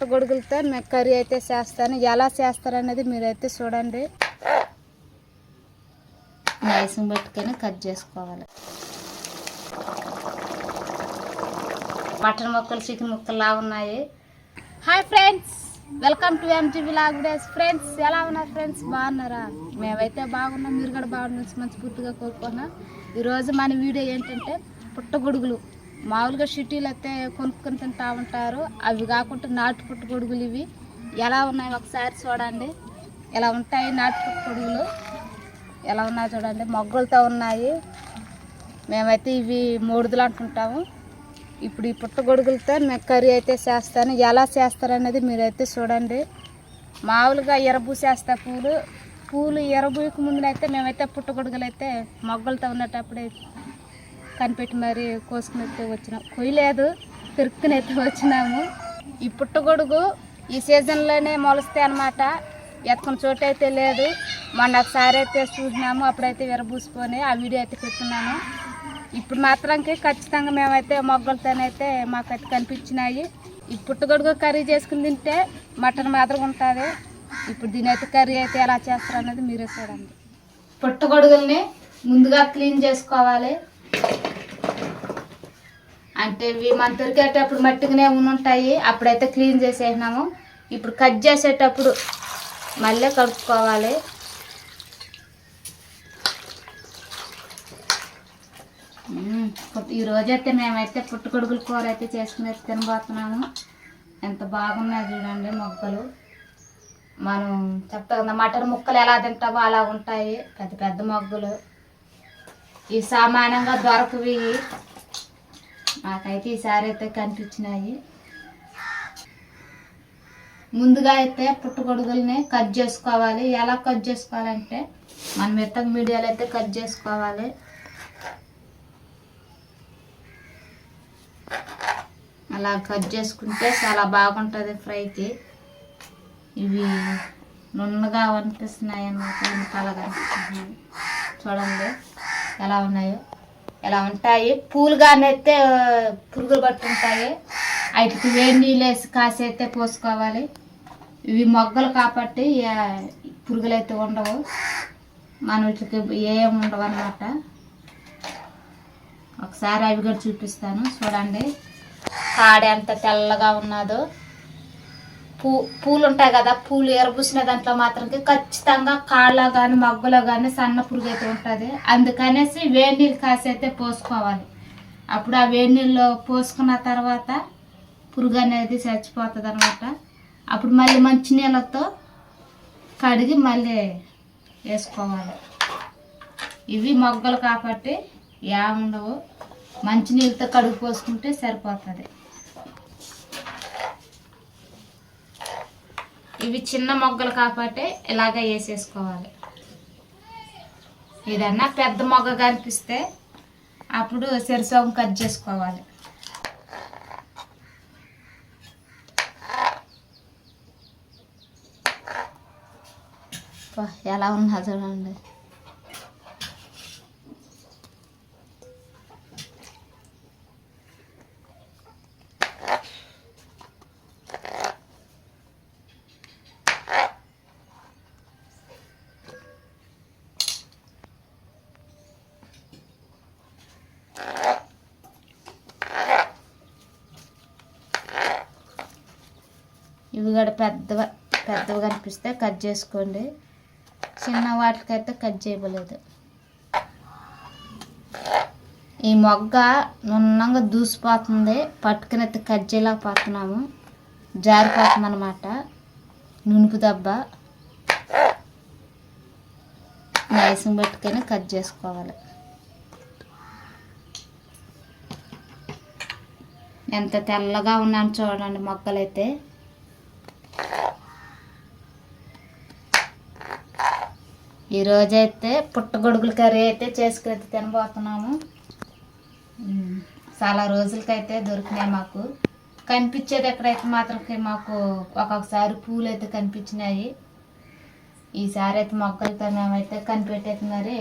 పుట్టగొడుగులతో నేను కర్రీ అయితే చేస్తాను. ఎలా చేస్తారనేది మీరైతే చూడండి. నైసం పట్టుకొని కట్ చేసుకోవాలి. మటన్ ముక్కలు చికెన్ ముక్కలు ఉన్నాయి. Hi friends! Welcome to MGB vlog days friends ఎలా ఉన్నారు ఫ్రెండ్స్? బాగున్నారా? మేమైతే బాగున్నాం. మీరు కూడా బాగున్నారు మంచి పూర్తిగా కోరుకున్నాం ఈరోజు మన వీడియో ఏంటంటే పుట్టగొడుగులు. మామూలుగా సిటీలో అయితే కొనుక్కొని తింటా ఉంటారు. అవి కాకుండా నాటు పుట్టగొడుగులు ఇవి. ఎలా ఉన్నాయి ఒకసారి చూడండి. ఎలా ఉంటాయి నాటు పుట్టగొడుగులు ఎలా ఉన్నాయి చూడండి. మొగ్గలతో ఉన్నాయి. మేమైతే ఇవి మూడుదలు అంటుంటాము. ఇప్పుడు ఈ పుట్టగొడుగులతో మేము కర్రీ అయితే చేస్తాను. ఎలా చేస్తారనేది మీరైతే చూడండి. మామూలుగా ఎరబూసేస్తా పూలు. పూలు ఎరబుకు ముందునైతే మేమైతే పుట్టగొడుగులు అయితే మొగ్గలతో ఉన్నటప్పుడే కనిపెట్టి మరి కోసుకుని వచ్చినాం. కొయ్యలేదు పెరుక్కునైతే వచ్చినాము. ఈ పుట్టగొడుగు ఈ సీజన్లోనే మొలుస్తాయి అనమాట ఎత్తుకున్న చోటు అయితే లేదు. మొన్న ఒకసారి అయితే చూసినాము అప్పుడైతే విరబూసుకొని ఆ వీడియో అయితే పెట్టున్నాను ఇప్పుడు మాత్రానికి ఖచ్చితంగా మేమైతే మొగ్గలతోనైతే మాకైతే కనిపించినాయి. ఈ పుట్టగొడుగు కర్రీ చేసుకుని తింటే మటన్ మాత్రం ఉంటుంది. ఇప్పుడు దీని అయితే కర్రీ అయితే ఎలా చేస్తారు అనేది మీరే చూడండి. పుట్టగొడుగుల్ని ముందుగా క్లీన్ చేసుకోవాలి. అంటే ఇవి మన దొరికేటప్పుడు మట్టుకునే ఉంటాయి అప్పుడైతే క్లీన్ చేసేసినాము. ఇప్పుడు కట్ చేసేటప్పుడు మళ్ళీ కడుక్కోవాలి. ఈరోజైతే మేమైతే పుట్టుకొడుగుల కూర అయితే చేసుకుని తినబోతున్నాము. ఎంత బాగున్నాయి చూడండి మొక్కలు మనం చెప్తా కదా మటన్ ముక్కలు ఎలా తింటామో అలా ఉంటాయి. పెద్ద పెద్ద మొగ్గలు. ఈ సామాన్యంగా దొరకవి నాకైతే ఈసారి అయితే కనిపించినాయి. ముందుగా అయితే పుట్టగొడుగుల్ని కట్ చేసుకోవాలి. ఎలా కట్ చేసుకోవాలంటే మనం మెత్తగ మీడియాలో అయితే కట్ చేసుకోవాలి. అలా కట్ చేసుకుంటే చాలా బాగుంటుంది ఫ్రైకి. ఇవి నున్నగా అనిపిస్తున్నాయి అన్నమాట వెనకాలగా చూడండి ఎలా ఉన్నాయో. ఎలా ఉంటాయి? పూలు పూలుగానైతే పురుగులు పట్టుంటాయి వాటికి వేడి నీళ్ళు వేసి కాసి పోసుకోవాలి. ఇవి మొగ్గలు కాబట్టి పురుగులు అయితే ఉండవు. మన వీటికి ఏం ఉండవు అన్నమాట. ఒకసారి అవి కూడా చూపిస్తాను. చూడండి. కాడ ఎంత తెల్లగా ఉన్నదో. పూ పూలు ఉంటాయి కదా పూలు ఎరబూసిన దాంట్లో మాత్రం ఖచ్చితంగా కాళ్ళ కానీ మగ్గులో కానీ సన్న పురుగు అయితే ఉంటుంది. అందుకనేసి వేడి నీళ్ళు కాసి అయితే పోసుకోవాలి. అప్పుడు ఆ వేడి నీళ్ళు పోసుకున్న తర్వాత పురుగు అనేది చచ్చిపోతుంది అనమాట అప్పుడు మళ్ళీ మంచి నీళ్ళతో కడిగి మళ్ళీ వేసుకోవాలి. ఇవి మొగ్గలు కాబట్టి ఏముండవు. మంచి నీళ్ళతో కడుగు పోసుకుంటే సరిపోతుంది. ఇవి చిన్న మొగ్గలు కాబట్టి ఇలాగ వేసేసుకోవాలి. ఏదన్నా పెద్ద మొగ్గ కనిపిస్తే అప్పుడు సెరసోగం కట్ చేసుకోవాలి. ఎలా ఉన్నా చూడండి. ఇవి కూడా పెద్దవ పెద్దవి కనిపిస్తే కట్ చేసుకోండి. చిన్న వాటికైతే కట్ చేయలేదు ఈ మొగ్గ నున్నంగా దూసిపోతుంది. పట్టుకుని అయితే కట్ చేయలేకపోతున్నాము జారిపోతుంది అనమాట నునుపు దెబ్బ. నైసం పెట్టుకొని కట్ చేసుకోవాలి. ఎంత తెల్లగా ఉన్నాను చూడండి మొక్కలైతే ఈరోజైతే పుట్టగొడుగుల కర్రీ అయితే చేసుకుని తినబోతున్నాము. చాలా రోజులకైతే దొరికినాయి మాకు. కనిపించేది ఎక్కడైతే మాత్రం మాకు ఒక్కొక్కసారి పూలు అయితే కనిపించినాయి. ఈసారి అయితే మొక్కలతో మేమైతే కనిపెట్టేది మరి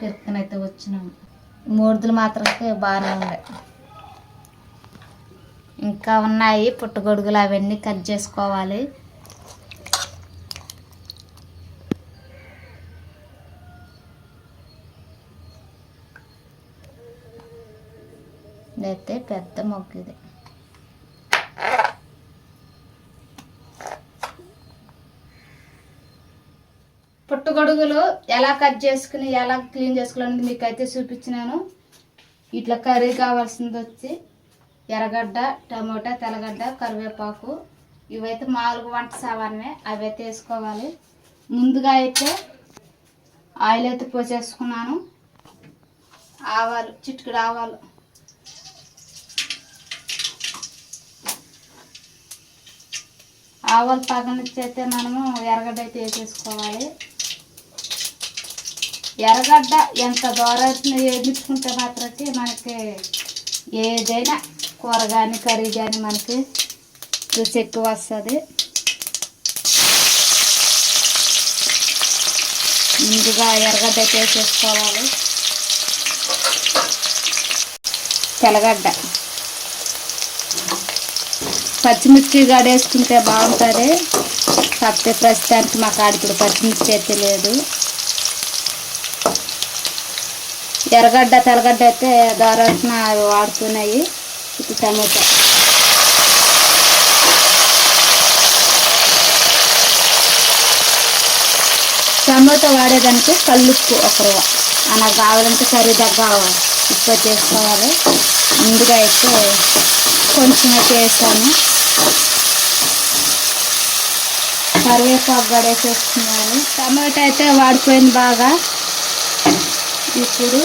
పెరుకుని అయితే వచ్చినాము మూడుదులు మాత్రం బాగానే ఉన్నాయి ఇంకా ఉన్నాయి పుట్టగొడుగులు అవన్నీ కట్ చేసుకోవాలి. ఇదైతే పెద్ద మొక్క ఇది. పుట్టగొడుగులు ఎలా కట్ చేసుకుని ఎలా క్లీన్ చేసుకోవాలని మీకు అయితే చూపించినాను. ఇట్లా కర్రీ కావాల్సింది వచ్చి ఎర్రగడ్డ టమోటా తెల్లగడ్డ కరివేపాకు. ఇవైతే మామూలుగా వంట సామాన్మే అవి అయితే వేసుకోవాలి ముందుగా అయితే ఆయిల్ అయితే పోసేసుకున్నాను. ఆవాలు చిటికెడు ఆవాలు. ఆవాలు పగనిచ్చి అయితే మనము ఎర్రగడ్డ అయితే వేసేసుకోవాలి. ఎర్రగడ్డ ఎంత దూరం వేయించుకుంటే మాత్రకి మనకి ఏదైనా కూర కానీ కర్రీ కానీ మనకి రుచి ఎక్కువ వస్తుంది. ముందుగా ఎర్రగడ్డ అయితే వేసేసుకోవాలి. తెల్లగడ్డ. పచ్చిమిర్చి గడేసుకుంటే బాగుంటుంది. కాకపోతే ప్రస్తుతానికి మా కాడ ఇప్పుడు పచ్చిమిర్చి అయితే లేదు. ఎర్రగడ్డ తెల్లగడ్డ అయితే దారాసిన అవి వాడుతున్నాయి. ఇది టమోటా. టమోటా వాడేదానికి కల్లుప్పు ఒక రూపా అలా కావాలంటే కర్రీ దగ్గర ఉప్పు చేసుకోవాలి. ముందుగా అయితే కొంచెం అయితే వేసాను. కరివేపాకు కూడా టమాటా అయితే వాడిపోయింది బాగా. ఇప్పుడు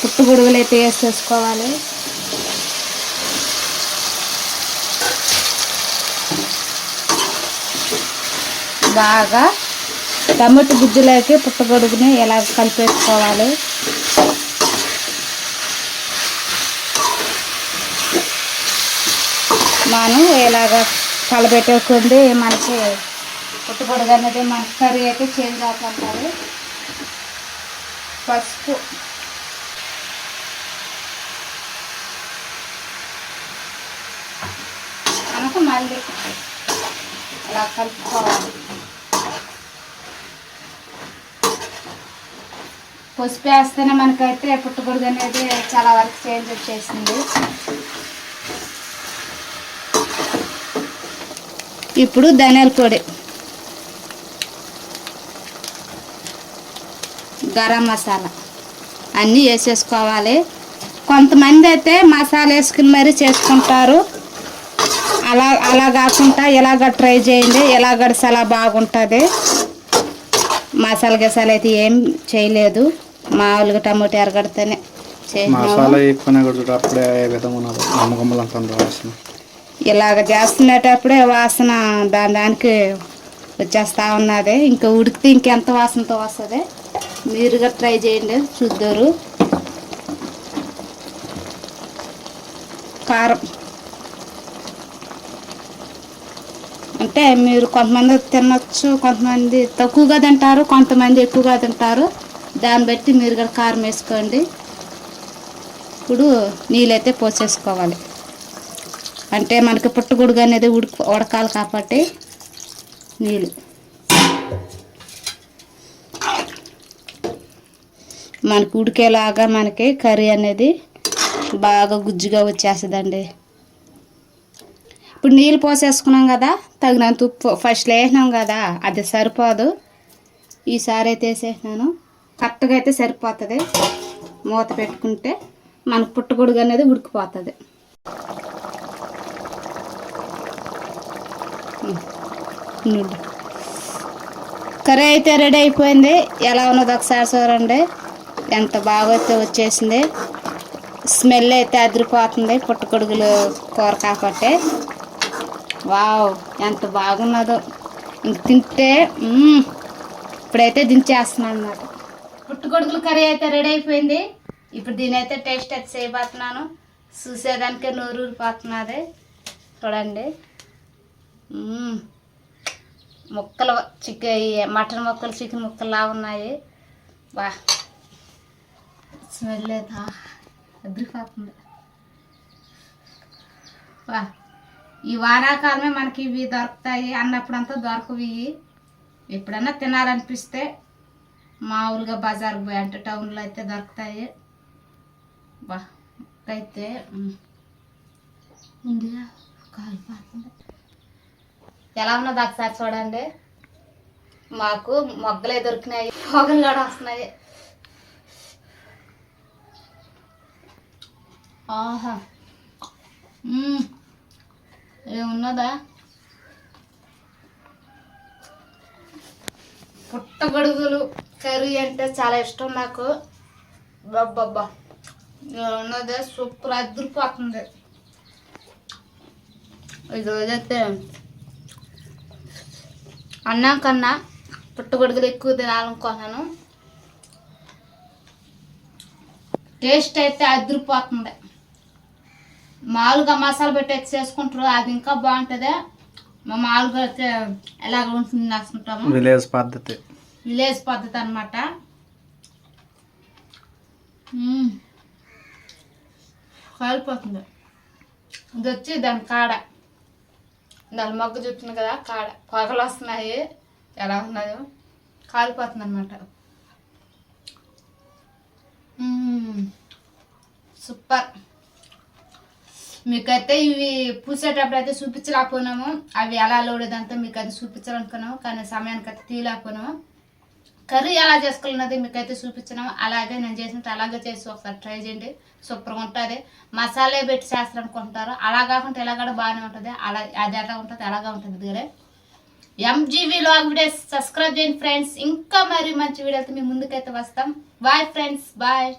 పుట్టుగొడుగులు అయితే వేసేసుకోవాలి. బాగా టమాటో గుజ్జులోకి పుట్టగొడుగుని ఎలా కలిపేసుకోవాలి? మనం ఇలాగ కలబెట్టుకుంది మనకి పుట్టుగొడుగు అనేది మనకి కర్రీ అయితే చేంజ్ అవుతుంటుంది. పసుపు. మనకు మళ్ళీ ఇలా కలుపుకోవాలి. పసుపు వేస్తేనే మనకైతే పుట్టుగొడుగు అనేది చాలా వరకు చేంజ్ వచ్చేసింది. ఇప్పుడు ధనియాల పొడి. గరం మసాలా. అన్నీ వేసేసుకోవాలి. కొంతమంది అయితే మసాలా వేసుకుని మరీ చేసుకుంటారు. అలా అలా కాకుండా ఇలాగ ట్రై చేయండి. ఎలాగ అలా బాగుంటుంది. మసాలా గసాలు అయితే ఏం చేయలేదు. మామూలుగా టమోటా ఎరగడితేనే చేసినాము. ఇలాగ చేస్తున్నటప్పుడే వాసన దాని దానికి వచ్చేస్తా ఉన్నది. ఇంకా ఉడికితే ఇంకెంత వాసనతో వస్తుంది? మీరుగా ట్రై చేయండి చూద్దరు. కారం. అంటే మీరు కొంతమంది తినచ్చు కొంతమంది తక్కువగా తింటారు కొంతమంది ఎక్కువగా తింటారు. దాన్ని బట్టి మీరు కూడా కారం వేసుకోండి. ఇప్పుడు నీళ్ళైతే పోసేసుకోవాలి. అంటే మనకి పుట్టగొడుగు అనేది ఉడికి ఉడకాలి కాబట్టి నీళ్ళు. మనకి ఉడికేలాగా మనకి కర్రీ అనేది బాగా గుజ్జుగా వచ్చేస్తుందండి. ఇప్పుడు నీళ్ళు పోసేసుకున్నాం కదా తగినంత ఉప్పు ఫస్ట్ వేసినాం కదా అది సరిపోదు. ఈసారి అయితే వేసేసినాను. కరెక్ట్గా అయితే సరిపోతుంది. మూత పెట్టుకుంటే మనకు పుట్టగొడుగు అనేది ఉడికిపోతుంది. కర్రీ అయితే రెడీ అయిపోయింది. ఎలా ఉన్నది ఒకసారి చూడండి. ఎంత బాగా అయితే వచ్చేసింది. స్మెల్ అయితే అదిరిపోతుంది. పుట్టకొడుగులు కూర కాబట్టి. వావ్ ఎంత బాగున్నదో. ఇంక తింటే ఇప్పుడైతే దించేస్తున్నాను అనమాట పుట్టుగొడుగుల కర్రీ అయితే రెడీ అయిపోయింది. ఇప్పుడు దీని అయితే టేస్ట్ అయితే చేయబోతున్నాను. చూసేదానికే నోరు ఊరిపోతున్నది చూడండి. ముక్కలు చికెన్ మటన్ ముక్కలు చికెన్ ముక్కల్లా ఉన్నాయి. బా. స్మెల్ లేదా? అదిరిపోతుంది వా. ఈ వానాకాలమే మనకి ఇవి దొరుకుతాయి అన్నప్పుడంతా దొరకవు ఇవి. ఎప్పుడన్నా తినాలనిపిస్తే మామూలుగా బజార్కి పోయి అంటే టౌన్లో అయితే దొరుకుతాయి. బా. అయితే ఉందిగా కాలిపోతుంది ఎలా ఉన్నది ఒకసారి చూడండి. మాకు మొగ్గలే దొరికినాయి. పొగలు కూడా వస్తున్నాయి. ఆహా. ఏమున్నదా పుట్టగొడుగులు కర్రీ అంటే చాలా ఇష్టం నాకు. బాబ్బా ఉన్నదే? సూపర్ అదిరిపోతుంది ఇది ఏదైతే అన్నం కన్నా పుట్టగొడుగులు ఎక్కువ తినాలనుకున్నాను. టేస్ట్ అయితే అదిరిపోతుంది. మామూలుగా మసాలా పెట్టి అయితే చేసుకుంటారు అది ఇంకా బాగుంటుంది. మా మామూలుగా అయితే ఎలాగ ఉంటుంది వేసుకుంటాము విలేజ్ పద్ధతి. విలేజ్ పద్ధతి అనమాట కాలిపోతుంది. ఇది వచ్చి దాని కాడ. దాని మొగ్గ కదా కాడ పొగలు వస్తున్నాయి. ఎలా ఉన్నాయో. కాలిపోతుంది అనమాట సూపర్. మీకైతే ఇవి పూసేటప్పుడు అయితే చూపించలేకపోయినాము. అవి ఎలా లోడేదంతా మీకు అది చూపించాలనుకున్నాము కానీ సమయానికి అయితే తీయలేకపోయినాము. కర్రీ ఎలా చేసుకోవాలన్నది మీకైతే చూపించినాము అలాగే నేను చేసినట్టు అలాగే చేసి ఒకసారి ట్రై చేయండి. సూపర్గా ఉంటుంది. మసాలా పెట్టి చేస్తారు అనుకుంటారు అలా కాకుండా ఎలా కూడా బాగానే ఉంటుంది. అలా అది ఎలా ఉంటుంది అలాగే ఉంటుంది దగ్గరే ఎంజీవీ లాగ్ వీడియోస్ సబ్స్క్రైబ్ చేయండి ఫ్రెండ్స్ ఇంకా మరి మంచి వీడియోతో మీ ముందుకైతే వస్తాం. Bye friends bye